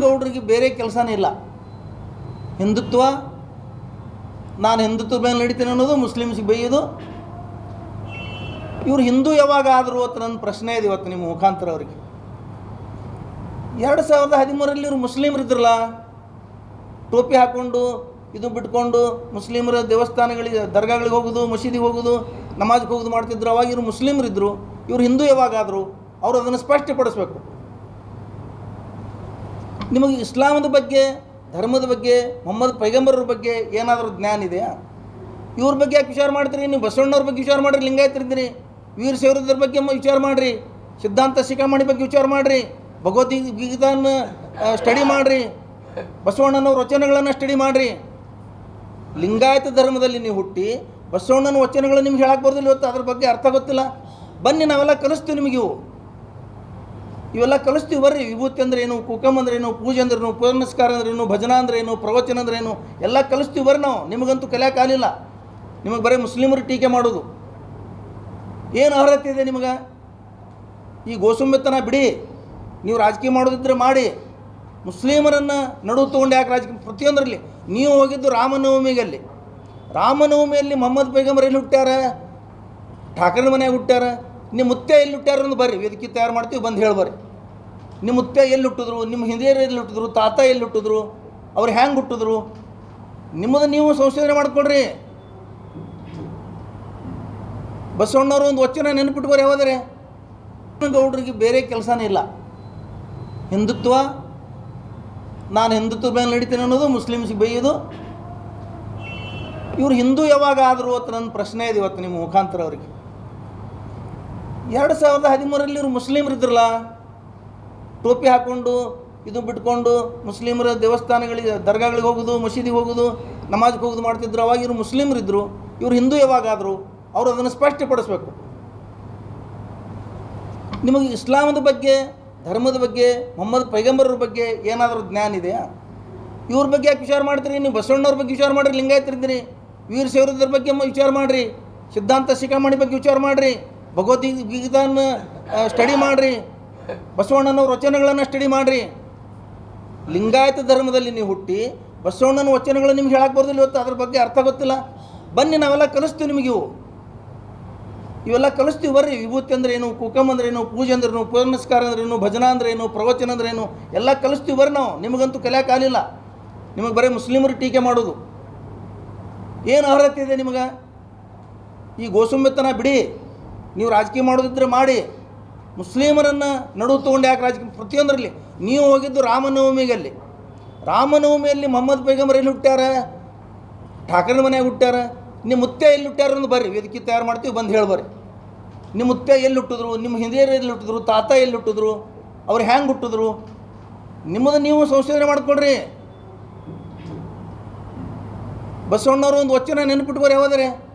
ಗೌಡರಿಗೆ ಬೇರೆ ಕೆಲಸನೇ ಇಲ್ಲ. ಹಿಂದುತ್ವ, ನಾನು ಹಿಂದುತ್ವ ಮೇಲೆ ನಡೀತೀನಿ ಅನ್ನೋದು, ಮುಸ್ಲಿಮ್ಸ್ಗೆ ಬೈಯೋದು. ಇವರು ಹಿಂದೂ ಯಾವಾಗ ಆದ್ರು ಅಂತ ನನ್ನ ಪ್ರಶ್ನೆ ಇದೆ ಇವತ್ತು ನಿಮ್ಮ ಮುಖಾಂತರ ಅವರಿಗೆ. ಎರಡು ಸಾವಿರದ ಹದಿಮೂರರಲ್ಲಿ ಇವರು ಮುಸ್ಲಿಮ್ರು ಇದ್ರಲ್ಲ, ಟೋಪಿ ಹಾಕ್ಕೊಂಡು ಇದು ಬಿಟ್ಕೊಂಡು ಮುಸ್ಲಿಮರ ದೇವಸ್ಥಾನಗಳಿಗೆ, ದರ್ಗಾಗಳಿಗೆ ಹೋಗೋದು, ಮಸೀದಿಗೆ ಹೋಗೋದು, ನಮಾಜ್ಗೆ ಹೋಗೋದು ಮಾಡ್ತಿದ್ರು. ಅವಾಗ ಇವರು ಮುಸ್ಲಿಮ್ರು ಇದ್ದರು ಇವರು ಹಿಂದೂ ಯಾವಾಗ ಆದರು, ಅವರು ಅದನ್ನು ಸ್ಪಷ್ಟಪಡಿಸ್ಬೇಕು. ನಿಮಗೆ ಇಸ್ಲಾಮದ ಬಗ್ಗೆ, ಧರ್ಮದ ಬಗ್ಗೆ, ಮೊಹಮ್ಮದ್ ಪೈಗಂಬರರ ಬಗ್ಗೆ ಏನಾದರೂ ಜ್ಞಾನ ಇದೆಯಾ? ಇವ್ರ ಬಗ್ಗೆ ಯಾಕೆ ವಿಚಾರ ಮಾಡ್ತೀರಿ? ನೀವು ಬಸವಣ್ಣವ್ರ ಬಗ್ಗೆ ವಿಚಾರ ಮಾಡಿರಿ ಲಿಂಗಾಯತರಿದ್ದೀರಿ ವೀರ ಶೈವರದ್ರ ಬಗ್ಗೆ ವಿಚಾರ ಮಾಡಿರಿ. ಸಿದ್ಧಾಂತ ಶಿಖಾಮಣಿ ಬಗ್ಗೆ ವಿಚಾರ ಮಾಡಿರಿ. ಭಗವದ್ಗೀತಾನ ಸ್ಟಡಿ ಮಾಡಿರಿ. ಬಸವಣ್ಣನವ್ರ ವಚನಗಳನ್ನು ಸ್ಟಡಿ ಮಾಡಿರಿ. ಲಿಂಗಾಯತ ಧರ್ಮದಲ್ಲಿ ನೀವು ಹುಟ್ಟಿ, ಬಸವಣ್ಣನ ವಚನಗಳು ನಿಮ್ಗೆ ಹೇಳಕ್ಕೆ ಬರೋದಿಲ್ಲ ಇವತ್ತು, ಅದ್ರ ಬಗ್ಗೆ ಅರ್ಥ ಗೊತ್ತಿಲ್ಲ. ಬನ್ನಿ ನಾವೆಲ್ಲ ಕಲಿಸ್ತೀವಿ ನಿಮಗೆ ಇವು. ಇವೆಲ್ಲ ಕಲಿಸ್ತೀವಿ ಬರ್ರಿ. ವಿಭೂತಿ ಅಂದ್ರೆ ಏನು ಕುಕಮ್ ಅಂದ್ರೆ ಏನು ಪೂಜೆ ಅಂದ್ರೇನು ಪುನಸ್ಕಾರ ಅಂದ್ರೇನು, ಭಜನಾ ಅಂದ್ರೇನು, ಪ್ರವಚನ ಅಂದ್ರೇನು, ಎಲ್ಲ ಕಲಿಸ್ತೀವಿ ಬರ್ರಿ ನಾವು. ನಿಮಗಂತೂ ಕಲಿಯಕ್ಕೆ ಆಗಲಿಲ್ಲ. ನಿಮಗೆ ಬರೀ ಮುಸ್ಲಿಮರು ಟೀಕೆ ಮಾಡೋದು. ಏನು ಅರ್ಹತೆ ಇದೆ ನಿಮಗೆ? ಈ ಗೋಸುಂಬೆತನ ಬಿಡಿ. ನೀವು ರಾಜಕೀಯ ಮಾಡೋದಿದ್ರೆ ಮಾಡಿ. ಮುಸ್ಲಿಮರನ್ನು ನಡು ತೊಗೊಂಡು ಯಾಕೆ ರಾಜಕೀಯ ಪ್ರತಿಯೊಂದರಲ್ಲಿ. ನೀವು ಹೋಗಿದ್ದು ರಾಮನವಮಿಗಲ್ಲಿ. ರಾಮನವಮಿಯಲ್ಲಿ ಮೊಹಮ್ಮದ್ ಪೈಗಂಬರ್ ಎಲ್ಲಿ ಹುಟ್ಟ್ಯಾರ? ಠಾಕರೆ ಮನೆಯಾಗ ಹುಟ್ಟ್ಯಾರ? ನಿಮ್ಮ ಮುತ್ತೆ ಎಲ್ಲಿ ಹುಟ್ಟ್ಯಾರ ಅಂತ ಬರ್ರಿ, ವೇದಿಕೆ ತಯಾರು ಮಾಡ್ತೀವಿ, ಬಂದು ಹೇಳಿ ಬರ್ರಿ. ನಿಮ್ಮ ಮುತ್ತೆ ಎಲ್ಲಿ ಹುಟ್ಟಿದ್ರು, ನಿಮ್ಮ ಹಿಂದಿಯರು ಎಲ್ಲಿ ಹುಟ್ಟಿದ್ರು, ತಾತ ಎಲ್ಲಿ ಹುಟ್ಟಿದ್ರು, ಅವ್ರು ಹ್ಯಾಂಗೆ ಹುಟ್ಟಿದ್ರು? ನಿಮ್ಮದು ನೀವು ಸಂಶೋಧನೆ ಮಾಡ್ಕೊಳ್ರಿ ಬಸವಣ್ಣವರು ಒಂದು ವಚನ ನೆನಪಿಟ್ಕೋರಿ ಯಾವಾದರೆ. ಗೌಡ್ರಿಗೆ ಬೇರೆ ಕೆಲಸನೇ ಇಲ್ಲ. ಹಿಂದುತ್ವ, ನಾನು ಹಿಂದುತ್ವ ಮೇಲೆ ನಡೀತೀನಿ ಅನ್ನೋದು, ಮುಸ್ಲಿಮ್ಸ್ಗೆ ಬೈಯೋದು. ಇವರು ಹಿಂದೂ ಯಾವಾಗ ಆದರು ಅಂತ ನನ್ನ ಪ್ರಶ್ನೆ ಇದೆ ಇವತ್ತು ನಿಮ್ಮ ಮುಖಾಂತರ ಅವರಿಗೆ. ಎರಡು ಸಾವಿರದ ಹದಿಮೂರರಲ್ಲಿ ಇವರು ಮುಸ್ಲಿಮ್ರು ಇದ್ರಲ್ಲ, ಟೋಪಿ ಹಾಕ್ಕೊಂಡು ಇದು ಬಿಟ್ಕೊಂಡು ಮುಸ್ಲಿಮರ ದೇವಸ್ಥಾನಗಳಿಗೆ, ದರ್ಗಾಗಳಿಗೆ ಹೋಗೋದು, ಮಸೀದಿಗೆ ಹೋಗೋದು, ನಮಾಜ್ಗೆ ಹೋಗೋದು ಮಾಡ್ತಿದ್ರು. ಅವಾಗ ಇವರು ಮುಸ್ಲಿಮ್ರು ಇದ್ದರು ಇವರು ಹಿಂದೂ ಯಾವಾಗಾದರೂ, ಅವರು ಅದನ್ನು ಸ್ಪಷ್ಟಪಡಿಸ್ಬೇಕು. ನಿಮಗೆ ಇಸ್ಲಾಮದ ಬಗ್ಗೆ, ಧರ್ಮದ ಬಗ್ಗೆ, ಮೊಹಮ್ಮದ್ ಪೈಗಂಬರರ ಬಗ್ಗೆ ಏನಾದರೂ ಜ್ಞಾನ ಇದೆಯಾ? ಇವ್ರ ಬಗ್ಗೆ ಯಾಕೆ ವಿಚಾರ ಮಾಡ್ತೀರಿ? ನೀವು ಬಸವಣ್ಣವ್ರ ಬಗ್ಗೆ ವಿಚಾರ ಮಾಡಿರಿ, ಲಿಂಗಾಯತರಿದ್ದೀರಿ. ವೀರ ಸೇವರದ್ರ ಬಗ್ಗೆ ವಿಚಾರ ಮಾಡಿರಿ. ಸಿದ್ಧಾಂತ ಶಿಖಾಮಣಿ ಬಗ್ಗೆ ವಿಚಾರ ಮಾಡಿರಿ. ಭಗವದ್ಗೀತಾನ ಸ್ಟಡಿ ಮಾಡಿರಿ. ಬಸವಣ್ಣನವ್ರ ವಚನಗಳನ್ನು ಸ್ಟಡಿ ಮಾಡಿರಿ. ಲಿಂಗಾಯತ ಧರ್ಮದಲ್ಲಿ ನೀವು ಹುಟ್ಟಿ, ಬಸವಣ್ಣನ ವಚನಗಳು ನಿಮ್ಗೆ ಹೇಳಕ್ಕೆ ಬರೋದಿಲ್ಲ ಇವತ್ತು, ಅದ್ರ ಬಗ್ಗೆ ಅರ್ಥ ಗೊತ್ತಿಲ್ಲ. ಬನ್ನಿ, ನಾವೆಲ್ಲ ಕಲಿಸ್ತೀವಿ ನಿಮಗೆ ಇವು. ಇವೆಲ್ಲ ಕಲಿಸ್ತೀವಿ ಬರ್ರಿ. ವಿಭೂತಿ ಅಂದ್ರೆ ಏನು, ಕುಕಮ್ ಅಂದ್ರೆ ಏನು, ಪೂಜೆ ಅಂದ್ರೇನು ಪುನಸ್ಕಾರ ಅಂದ್ರೇನು ಭಜನಾ ಅಂದ್ರೇನು ಪ್ರವಚನ ಅಂದ್ರೇನು ಎಲ್ಲ ಕಲಿಸ್ತೀವಿ ಬರ್ರಿ ನಾವು. ನಿಮಗಂತೂ ಕಲಿಯಕ್ಕೆ ಆಗಲಿಲ್ಲ. ನಿಮಗೆ ಬರೀ ಮುಸ್ಲಿಮರು ಟೀಕೆ ಮಾಡೋದು. ಏನು ಅರ್ಹತೆ ಇದೆ ನಿಮಗೆ? ಈ ಗೋಸುಂಬೆತನ ಬಿಡಿ. ನೀವು ರಾಜಕೀಯ ಮಾಡೋದಿದ್ರೆ ಮಾಡಿ. ಮುಸ್ಲಿಮರನ್ನು ನಡು ತೊಗೊಂಡು ಯಾಕೆ ರಾಜಕೀಯ ಪ್ರತಿಯೊಂದರಲ್ಲಿ. ನೀವು ಹೋಗಿದ್ದು ರಾಮನವಮಿಗಲ್ಲಿ. ರಾಮನವಮಿಯಲ್ಲಿ ಮೊಹಮ್ಮದ್ ಪೈಗಂಬರ್ ಎಲ್ಲಿ ಹುಟ್ಟ್ಯಾರ? ಠಾಕರೆ ಮನೆಯಾಗ ಹುಟ್ಟ್ಯಾರ? ನಿಮ್ಮ ಮುತ್ತೆ ಎಲ್ಲಿ ಹುಟ್ಟ್ಯಾರ ಅಂತ ಬರ್ರಿ. ವೇದಿಕೆ ತಯಾರು ಮಾಡ್ತೀವಿ, ಬಂದು ಹೇಳಿ ಬರ್ರಿ. ನಿಮ್ಮ ಮುತ್ತೆ ಎಲ್ಲಿ ಹುಟ್ಟಿದ್ರು? ನಿಮ್ಮ ಹಿಂದಿಯರು ಎಲ್ಲಿ ಹುಟ್ಟಿದ್ರು? ತಾತ ಎಲ್ಲಿ ಹುಟ್ಟಿದ್ರು? ಅವ್ರು ಹ್ಯಾಂಗೆ ಹುಟ್ಟಿದ್ರು? ನಿಮ್ಮದು ನೀವು ಸಂಶೋಧನೆ ಮಾಡ್ಕೊಳ್ರಿ. ಬಸವಣ್ಣವರು ಒಂದು ವಚನ ನೆನಪಿಟ್ಕೋರಿ ಯಾವಾದರೆ.